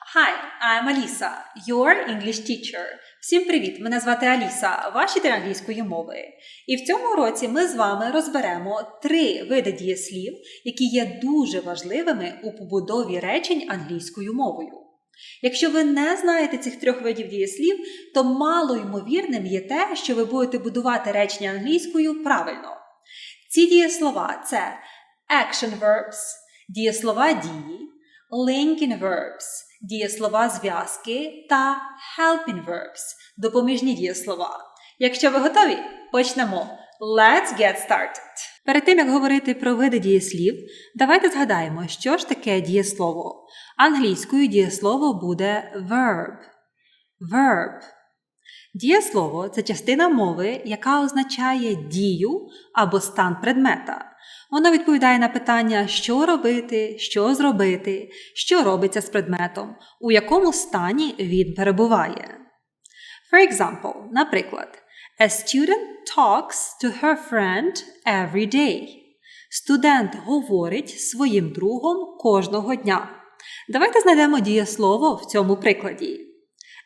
Hi, I'm Alisa, your English teacher. Всім привіт! Мене звати Аліса, ваш вчитель англійської мови. І в цьому уроці ми з вами розберемо три види дієслів, які є дуже важливими у побудові речень англійською мовою. Якщо ви не знаєте цих трьох видів дієслів, то мало ймовірним є те, що ви будете будувати речення англійською правильно. Ці дієслова це action verbs, дієслова дії, linking verbs, дієслова зв'язки та helping verbs, допоміжні дієслова. Якщо ви готові, почнемо. Let's get started! Перед тим як говорити про види дієслів, давайте згадаємо, що ж таке дієслово. Англійською дієслово буде verb. Verb. Дієслово це частина мови, яка означає дію або стан предмета. Воно відповідає на питання, що робити, що зробити, що робиться з предметом, у якому стані він перебуває. For example, наприклад, A student talks to her friend every day. Студент говорить своїм другом кожного дня. Давайте знайдемо дієслово в цьому прикладі.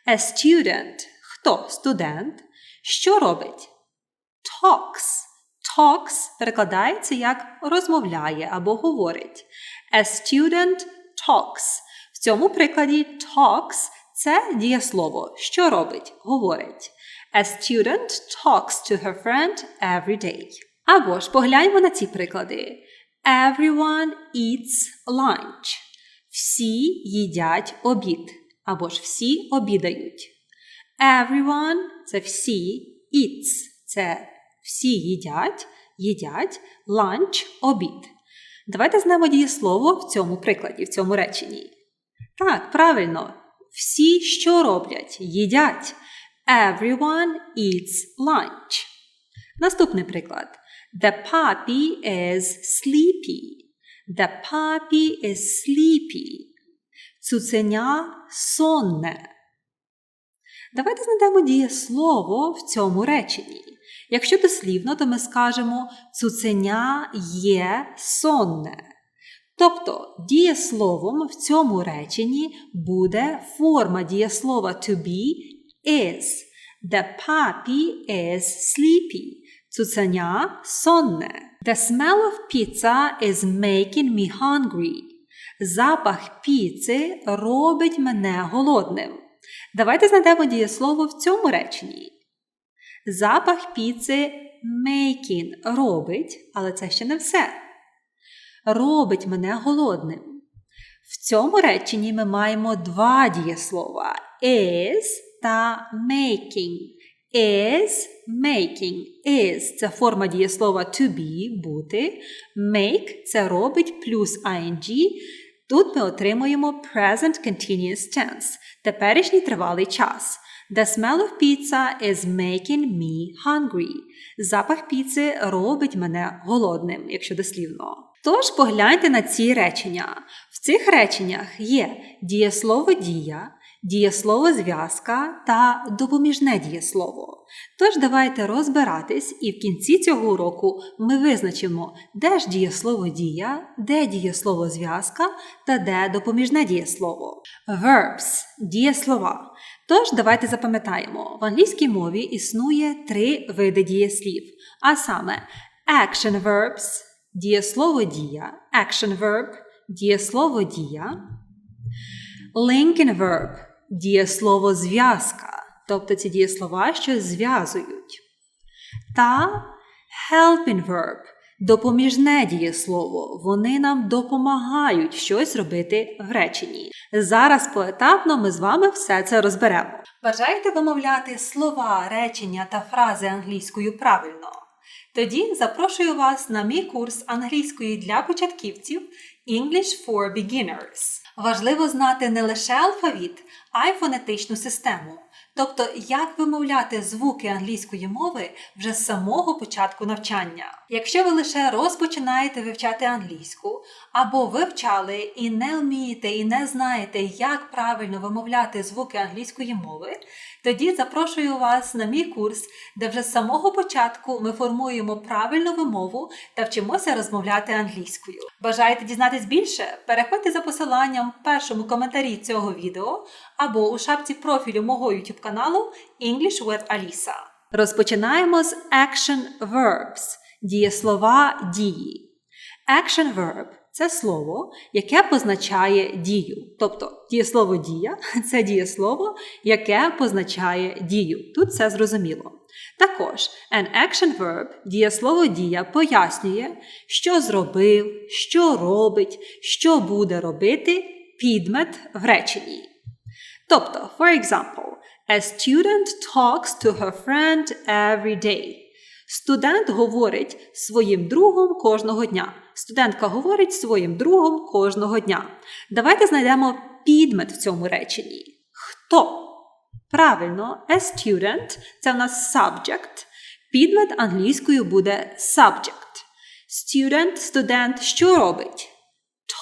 A student – хто студент? Що робить? Talks. Talks перекладається як розмовляє або говорить. A student talks. В цьому прикладі talks це дієслово. Що робить? Говорить. A student talks to her friend every day. Або ж погляньмо на ці приклади. Everyone eats lunch. Всі їдять обід. Або ж всі обідають. Everyone це всі. Eats це всі їдять, їдять, lunch – обід. Давайте знаємо дієслово в цьому прикладі, в цьому реченні. Так, правильно. Всі що роблять? Їдять. Everyone eats lunch. Наступний приклад. The puppy is sleepy. The puppy is sleepy. Цуценя сонне. Давайте знайдемо дієслово в цьому реченні. Якщо дослівно, то ми скажемо цуценя є сонне. Тобто дієсловом в цьому реченні буде форма дієслова to be is. The puppy is sleepy. Цуценя сонне. The smell of pizza is making me hungry. Запах піци робить мене голодним. Давайте знайдемо дієслово в цьому реченні. Запах піци making робить, але це ще не все. Робить мене голодним. В цьому реченні ми маємо два дієслова is та making. Is making. Is це форма дієслова to be бути. Make це робить плюс ing. Тут ми отримуємо present continuous tense теперішній тривалий час. The smell of pizza is making me hungry. Запах піци робить мене голодним, якщо дослівно. Тож погляньте на ці речення. В цих реченнях є дієслово дія, дієслово зв'язка та допоміжне дієслово. Тож давайте розбиратись, і в кінці цього уроку ми визначимо, де ж дієслово дія, де дієслово зв'язка та де допоміжне дієслово. Verbs дієслова. Тож давайте запам'ятаємо, в англійській мові існує три види дієслів, а саме action verbs, дієслово дія, action verb, дієслово дія, linking verb, дієслово зв'язка, тобто ці дієслова, що зв'язують, та helping verb, допоміжне дієслово. Вони нам допомагають щось робити в реченні. Зараз поетапно ми з вами все це розберемо. Бажаєте вимовляти слова, речення та фрази англійською правильно? Тоді запрошую вас на мій курс англійської для початківців English for Beginners. Важливо знати не лише алфавіт, а й фонетичну систему. тобто як вимовляти звуки англійської мови вже з самого початку навчання. Якщо ви лише розпочинаєте вивчати англійську, або вивчали і не вмієте, і не знаєте, як правильно вимовляти звуки англійської мови, тоді запрошую вас на мій курс, де вже з самого початку ми формуємо правильну вимову та вчимося розмовляти англійською. Бажаєте дізнатись більше? Переходьте за посиланням в першому коментарі цього відео або у шапці профілю мого YouTube каналу English with Alisa. Розпочинаємо з action verbs – дієслова дії. Action verb це слово, яке позначає дію. Тобто дієслово дія це дієслово, яке позначає дію. Тут все зрозуміло. Також an action verb дієслово дія пояснює, що зробив, що робить, що буде робити підмет в реченні. Тобто, for example, a student talks to her friend every day. Студент говорить своїм другом кожного дня. Студентка говорить своїм другом кожного дня. Давайте знайдемо підмет в цьому реченні. Хто? Правильно, a student це в нас subject. Підмет англійською буде subject. Student, студент, що робить?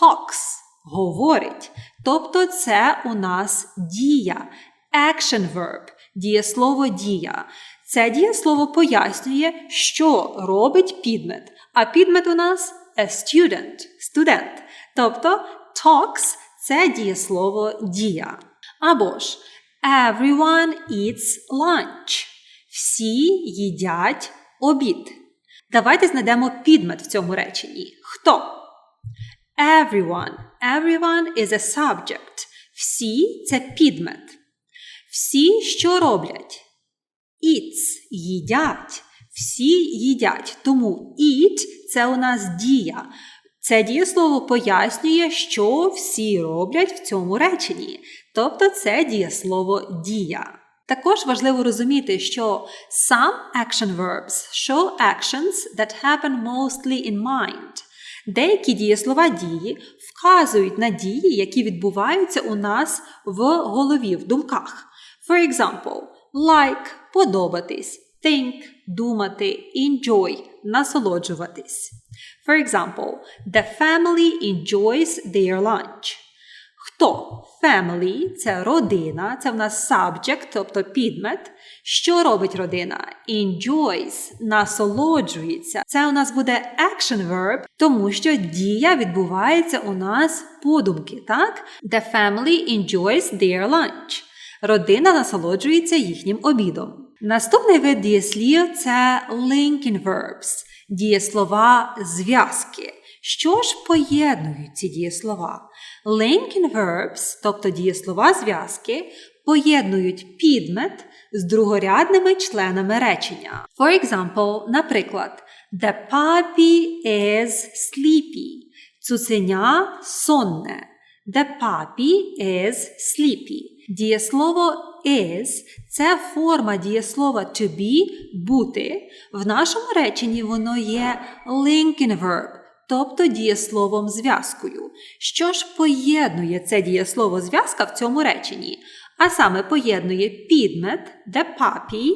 Talks говорить. Тобто це у нас дія. Action verb дієслово дія. Це дієслово пояснює, що робить підмет. А підмет у нас a student, студент. Тобто talks це дієслово дія. Або ж everyone eats lunch. Всі їдять обід. Давайте знайдемо підмет в цьому реченні. Хто? Everyone. Everyone is a subject. Всі це підмет. Всі що роблять? Eats – їдять. Всі їдять. Тому eat – це у нас дія. Це дієслово пояснює, що всі роблять в цьому реченні. Тобто це дієслово дія. Також важливо розуміти, що some action verbs show actions that happen mostly in mind. Деякі дієслова дії вказують на дії, які відбуваються у нас в голові, в думках. For example, like подобатись, think думати, enjoy насолоджуватись. For example, the family enjoys their lunch. Хто? Family це родина, це в нас subject, тобто підмет. Що робить родина? Enjoys, насолоджується. Це у нас буде action verb, тому що дія відбувається у нас подумки, так? The family enjoys their lunch. Родина насолоджується їхнім обідом. Наступний вид дієслів це linking verbs, дієслова зв'язки. Що ж поєднують ці дієслова? Linking verbs, тобто дієслова зв'язки, поєднують підмет з другорядними членами речення. For example, наприклад, The puppy is sleepy. Цуценя сонне. The puppy is sleepy. Дієслово is це форма дієслова to be бути. В нашому реченні воно є linking verb, тобто дієсловом зв'язкою. Що ж поєднує це дієслово зв'язка в цьому реченні? А саме поєднує підмет, the puppy,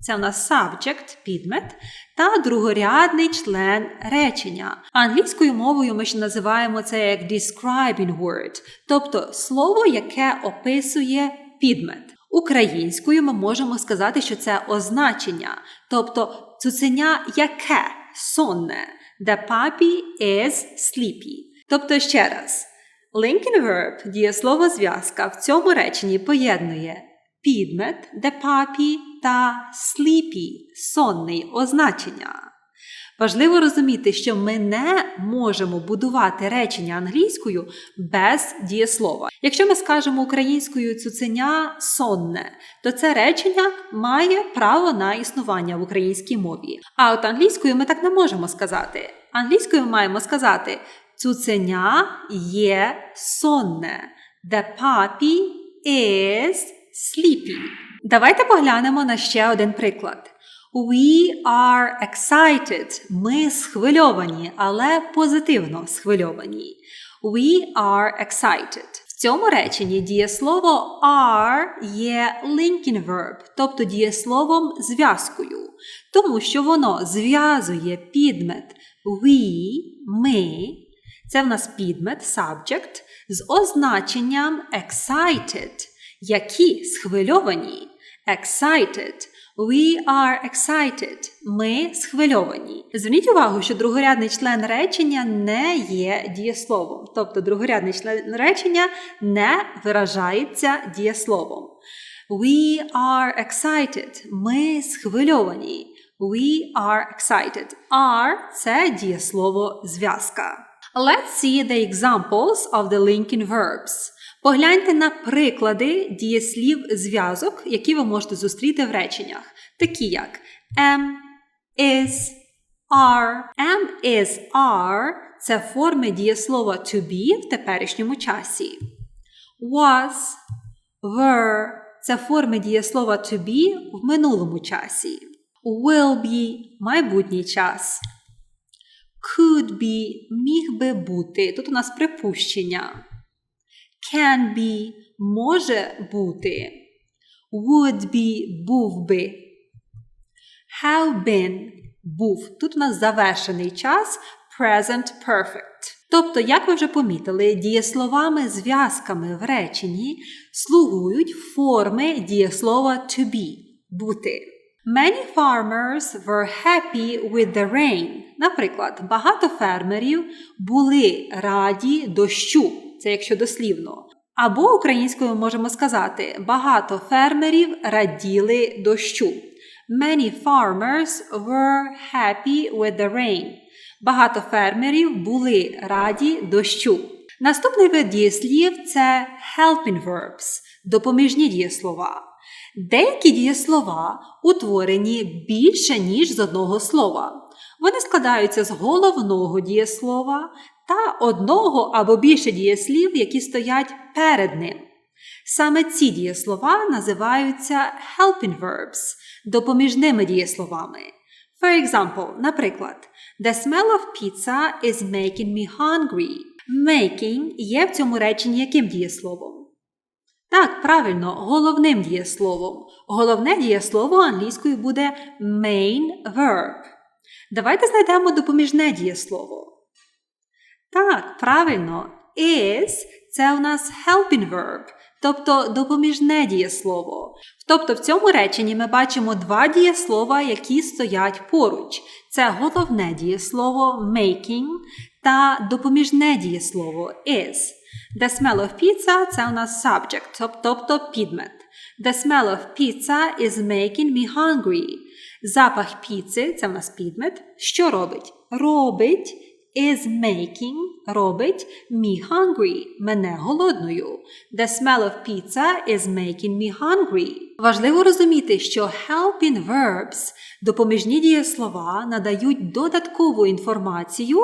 це у нас subject, підмет, та другорядний член речення. Англійською мовою ми ще називаємо це як describing word, тобто слово, яке описує підмет. Українською ми можемо сказати, що це означення, тобто цуценя яке сонне. The puppy is sleepy. Тобто ще раз. Linking verb, дієслово зв'язка в цьому реченні поєднує підмет, the puppy та sleepy, сонний означення. Важливо розуміти, що ми не можемо будувати речення англійською без дієслова. Якщо ми скажемо українською цуценя сонне, то це речення має право на існування в українській мові. А от англійською ми так не можемо сказати. Англійською ми маємо сказати цуценя є сонне. The puppy is sleepy. Давайте поглянемо на ще один приклад. We are excited. Ми схвильовані, але позитивно схвильовані. We are excited. В цьому реченні дієслово are є linking verb, тобто дієсловом зв'язкою, тому що воно зв'язує підмет we, ми, це в нас підмет, subject, з означенням excited, які схвильовані. Excited. We are excited. Ми схвильовані. Зверніть увагу, що другорядний член речення не є дієсловом. Тобто другорядний член речення не виражається дієсловом. We are excited. Ми схвильовані. We are excited. Are – це дієслово зв'язка. Let's see the examples of the linking verbs. Погляньте на приклади дієслів зв'язок, які ви можете зустріти в реченнях, такі як am, is, are. Am, is, are – це форми дієслова to be в теперішньому часі. Was, were – це форми дієслова to be в минулому часі. Will be – майбутній час. Could be – міг би бути. Тут у нас припущення. Can be – може бути. Would be – був би. Have been – був. Тут у нас завершений час present perfect. Тобто, як ви вже помітили, дієсловами зв'язками в реченні слугують форми дієслова to be – бути. Many farmers were happy with the rain. Наприклад, багато фермерів були раді дощу. Це якщо дослівно. Або українською можемо сказати: багато фермерів раділи дощу. Many farmers were happy with the rain. Багато фермерів були раді дощу. Наступний вид дієслів це helping verbs допоміжні дієслова. Деякі дієслова утворені більше, ніж з одного слова. Вони складаються з головного дієслова та одного або більше дієслів, які стоять перед ним. Саме ці дієслова називаються helping verbs допоміжними дієсловами. For example, наприклад, The smell of pizza is making me hungry. Making є в цьому реченні яким дієсловом? Так, правильно, головним дієсловом. Головне дієслово англійською буде main verb. Давайте знайдемо допоміжне дієслово. Так, правильно, is це у нас helping verb, тобто допоміжне дієслово. Тобто в цьому реченні ми бачимо два дієслова, які стоять поруч. Це головне дієслово making та допоміжне дієслово is. The smell of pizza це у нас subject, тобто підмет. The smell of pizza is making me hungry. Запах піци це у нас підмет. Що робить? Робить is making робить me hungry, мене голодною. The smell of pizza is making me hungry. Важливо розуміти, що helping verbs, допоміжні дієслова, надають додаткову інформацію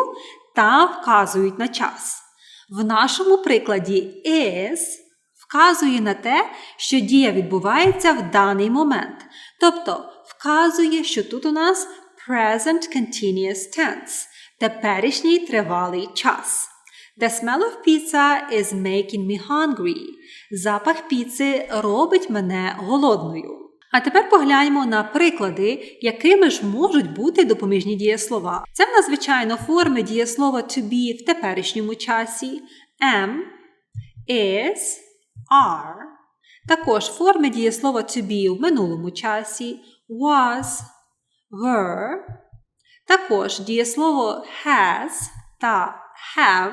та вказують на час. В нашому прикладі is вказує на те, що дія відбувається в даний момент. Тобто вказує, що тут у нас present continuous tense теперішній тривалий час. The smell of pizza is making me hungry. Запах піци робить мене голодною. А тепер погляньмо на приклади, якими ж можуть бути допоміжні дієслова. Це в нас, форми дієслова to be в теперішньому часі, am, is, are. Також форми дієслова to be в минулому часі, was, were. Також дієслово has та have.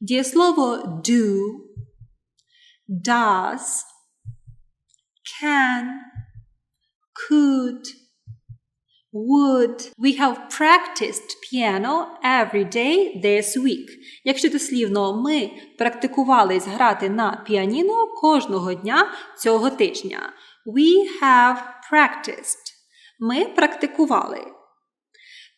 Дієслово do, does, can, could, would. We have practiced piano every day this week. Якщо дослівно, ми практикувались грати на піаніно кожного дня цього тижня. We have practiced. Ми практикували.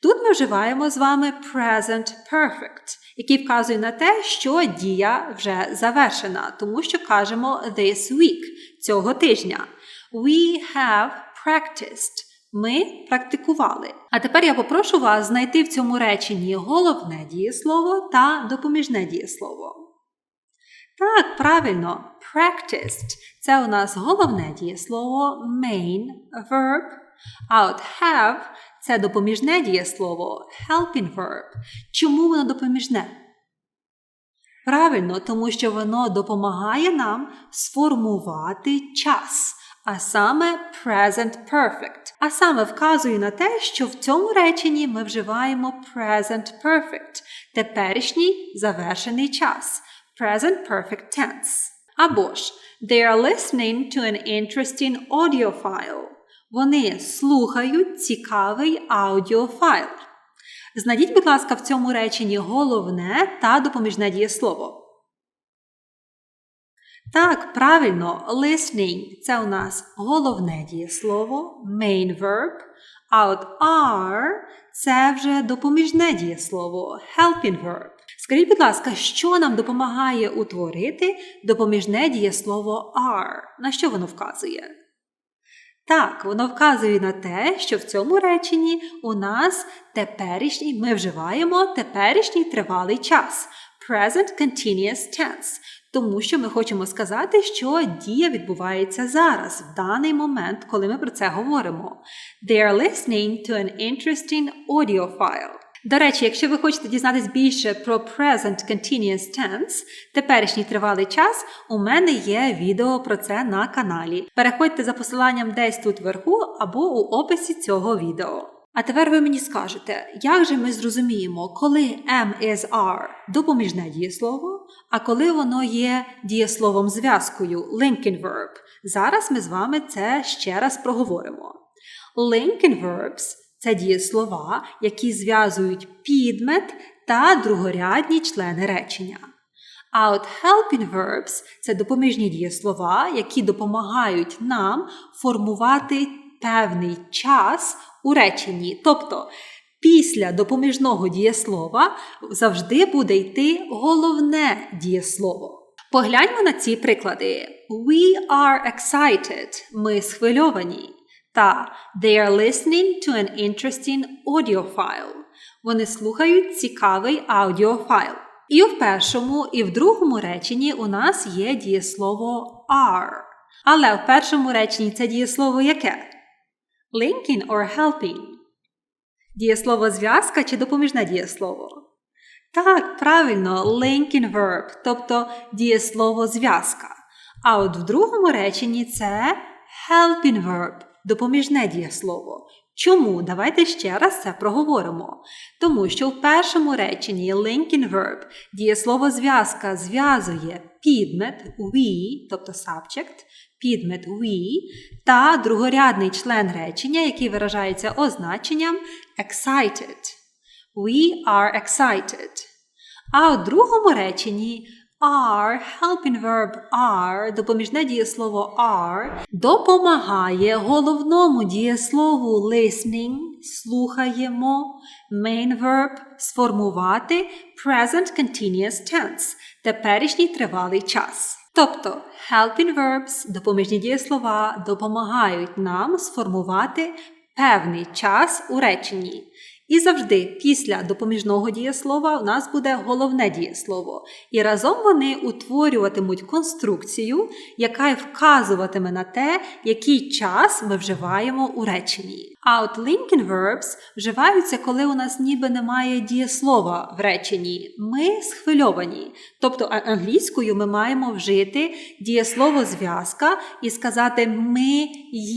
Тут ми вживаємо з вами present perfect, який вказує на те, що дія вже завершена, тому що кажемо this week цього тижня. We have practiced. Ми практикували. А тепер я попрошу вас знайти в цьому реченні головне дієслово та допоміжне дієслово. Так, правильно, practiced – це у нас головне дієслово main verb, а от have – це допоміжне дієслово helping verb. Чому воно допоміжне? Правильно, тому що воно допомагає нам сформувати час, а саме present perfect. А саме вказує на те, що в цьому реченні ми вживаємо present perfect – теперішній завершений час present perfect tense. Або ж they are listening to an interesting audio file. Вони слухають цікавий аудіофайл. Знайдіть, будь ласка, в цьому реченні головне та допоміжне дієслово. Так, правильно, listening це у нас головне дієслово, main verb, а от are це вже допоміжне дієслово, helping verb. Скажіть, будь ласка, що нам допомагає утворити допоміжне дієслово are? На що воно вказує? Так, воно вказує на те, що в цьому реченні у нас теперішній, ми вживаємо теперішній тривалий час present continuous tense, тому що ми хочемо сказати, що дія відбувається зараз, в даний момент, коли ми про це говоримо. They are listening to an interesting audio file. До речі, якщо ви хочете дізнатись більше про present continuous tense, теперішній тривалий час, у мене є відео про це на каналі. Переходьте за посиланням десь тут вверху або у описі цього відео. А тепер ви мені скажете, як же ми зрозуміємо, коли am is are допоміжне дієслово, а коли воно є дієсловом зв'язкою linking verb. Зараз ми з вами це ще раз проговоримо. Linking verbs – це дієслова, які зв'язують підмет та другорядні члени речення. А от helping verbs – це допоміжні дієслова, які допомагають нам формувати певний час у реченні. Тобто після допоміжного дієслова завжди буде йти головне дієслово. Погляньмо на ці приклади. We are excited. Ми схвильовані. Та they are listening to an interesting audio file. Вони слухають цікавий аудіофайл. І в першому, і в другому реченні у нас є дієслово are. Але в першому реченні це дієслово яке? Linking or helping? Дієслово зв'язка чи допоміжне дієслово? Так, правильно, linking verb, тобто дієслово зв'язка. А от в другому реченні це helping verb, допоміжне дієслово. Чому? Давайте ще раз це проговоримо. Тому що в першому реченні linking verb дієслово зв'язка зв'язує підмет we, тобто subject, підмет we та другорядний член речення, який виражається означенням excited. We are excited. А у другому реченні are, helping verb are, допоміжне дієслово are, допомагає головному дієслову listening, слухаємо, main verb сформувати present continuous tense, теперішній тривалий час. Тобто helping verbs, допоміжні дієслова допомагають нам сформувати певний час у реченні. І завжди після допоміжного дієслова у нас буде головне дієслово. І разом вони утворюватимуть конструкцію, яка вказуватиме на те, який час ми вживаємо у реченні. А от linking verbs вживаються, коли у нас ніби немає дієслова в реченні. Ми схвильовані. Тобто англійською ми маємо вжити дієслово зв'язка і сказати ми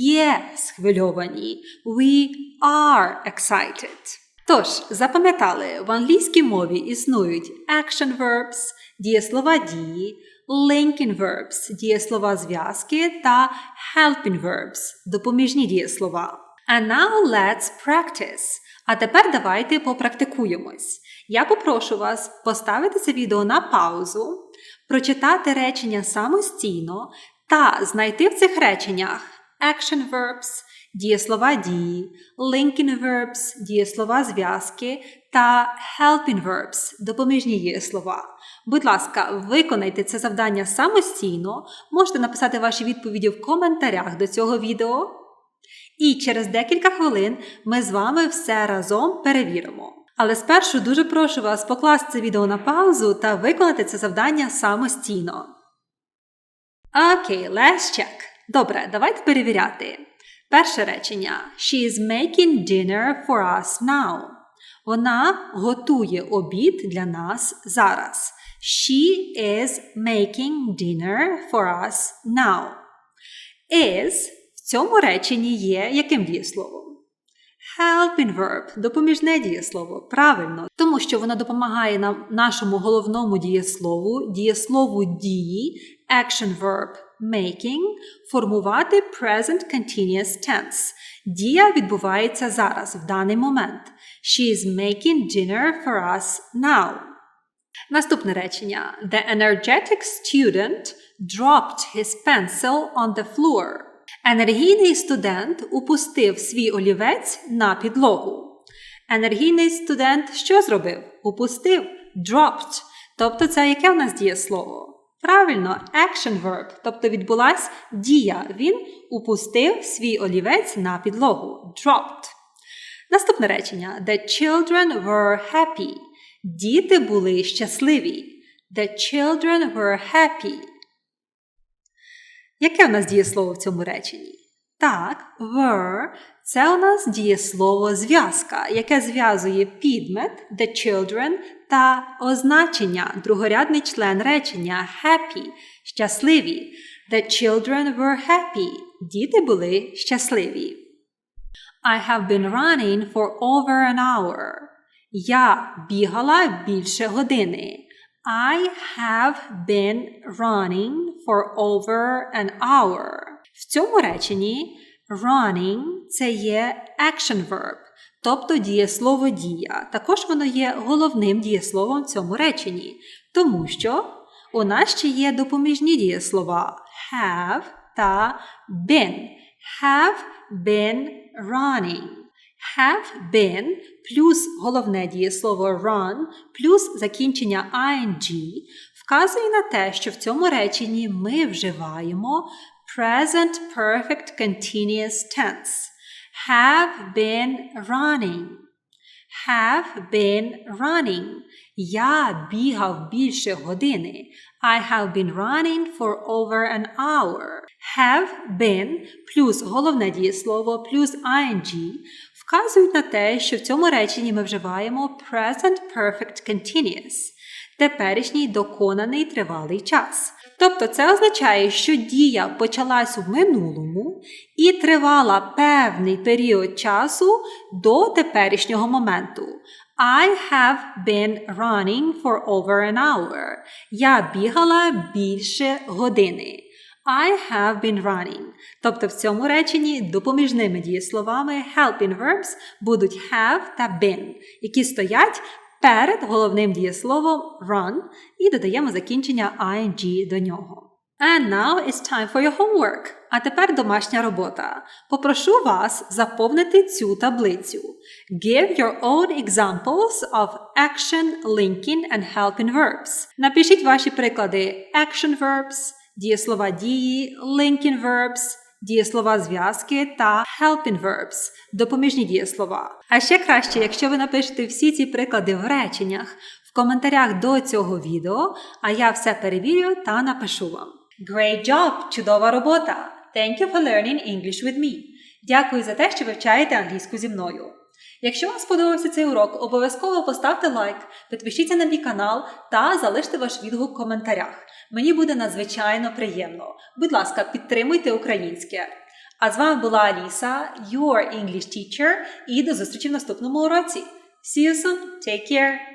є схвильовані. We are excited. Тож, запам'ятали, в англійській мові існують action verbs, дієслова дії, linking verbs, дієслова зв'язки та helping verbs, допоміжні дієслова. And now let's practice. А тепер давайте попрактикуємось. Я попрошу вас поставити це відео на паузу, прочитати речення самостійно та знайти в цих реченнях action verbs, дієслова дії, linking verbs, дієслова зв'язки та helping verbs, допоміжні дієслова. Будь ласка, виконайте це завдання самостійно, можете написати ваші відповіді в коментарях до цього відео. І через декілька хвилин ми з вами все разом перевіримо. Але спершу дуже прошу вас покласти це відео на паузу та виконати це завдання самостійно. Окей, let's check. Добре, давайте перевіряти. Перше речення. She is making dinner for us now. Вона готує обід для нас зараз. She is making dinner for us now. Is в цьому реченні є яким дієсловом? Helping verb – допоміжне дієслово. Правильно, тому що воно допомагає нам нашому головному дієслову, дієслову дії, action verb making, формувати present continuous tense. Дія відбувається зараз, в даний момент. She is making dinner for us now. Наступне речення. The energetic student dropped his pencil on the floor. Енергійний студент упустив свій олівець на підлогу. Енергійний студент що зробив? Упустив. Dropped. Тобто це яке в нас дієслово? Правильно, action verb, тобто відбулась дія. Він упустив свій олівець на підлогу. Dropped. Наступне речення. The children were happy. Діти були щасливі. The children were happy. Яке в нас дієслово в цьому реченні? Так, were – це у нас дієслово зв'язка, яке зв'язує підмет the children та означення, другорядний член речення happy – щасливі. The children were happy. Діти були щасливі. I have been running for over an hour. Я бігала більше години. I have been running for over an hour. В цьому реченні running це є action verb, тобто дієслово дія. Також воно є головним дієсловом в цьому реченні, тому що у нас ще є допоміжні дієслова have та been. Have been running. Have been плюс головне дієслово run плюс закінчення ing вказує на те, що в цьому реченні ми вживаємо present perfect continuous tense. Have been running. Have been running. Я бігав більше години. I have been running for over an hour. Have been плюс головне дієслово плюс ing вказують на те, що в цьому реченні ми вживаємо present perfect continuous теперішній доконаний тривалий час. Тобто це означає, що дія почалась у минулому і тривала певний період часу до теперішнього моменту. I have been running for over an hour. Я бігала більше години. I have been running. Тобто в цьому реченні допоміжними дієсловами helping verbs будуть have та been, які стоять перед головним дієсловом run і додаємо закінчення ing до нього. And now it's time for your homework. А тепер домашня робота. Попрошу вас заповнити цю таблицю. Give your own examples of action, linking and helping verbs. Напишіть ваші приклади action verbs, дієслова дії, linking verbs, дієслова зв'язки та helping verbs допоміжні дієслова. А ще краще, якщо ви напишете всі ці приклади в реченнях в коментарях до цього відео, а я все перевірю та напишу вам. Great job! Чудова робота! Thank you for learning English with me. Дякую за те, що вивчаєте англійську зі мною. Якщо вам сподобався цей урок, обов'язково поставте лайк, підпишіться на мій канал та залиште ваш відгук в коментарях. Мені буде надзвичайно приємно. Будь ласка, підтримуйте українське. А з вами була Аліса, your English teacher, і до зустрічі в наступному уроці. See you soon. Take care.